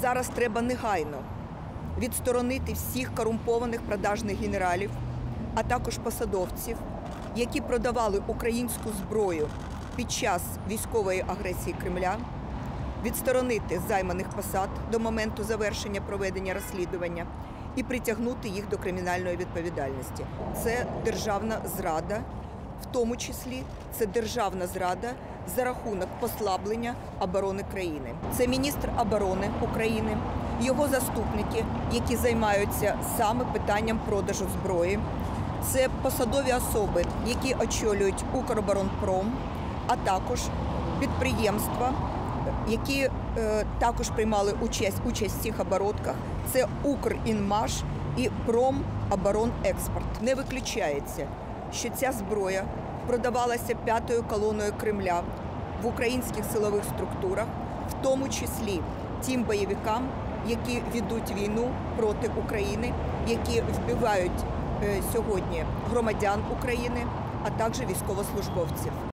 Зараз треба негайно відсторонити всіх корумпованих продажних генералів, а також посадовців, які продавали українську зброю під час військової агресії Кремля, відсторонити займаних посад до моменту завершення проведення розслідування і притягнути їх до кримінальної відповідальності. Це державна зрада, в тому числі це державна зрада за рахунок послаблення оборони країни. Це міністр оборони України, його заступники, які займаються саме питанням продажу зброї. Це посадові особи, які очолюють Укроборонпром, а також підприємства, які е, також приймали участь, участь в цих оборудках. Це Укрінмаш і Промоборонекспорт. Не виключається, що ця зброя продавалася п'ятою колоною Кремля в українських силових структурах, в тому числі тим бойовикам, які ведуть війну проти України, які вбивають е, сьогодні громадян України, а також військовослужбовців.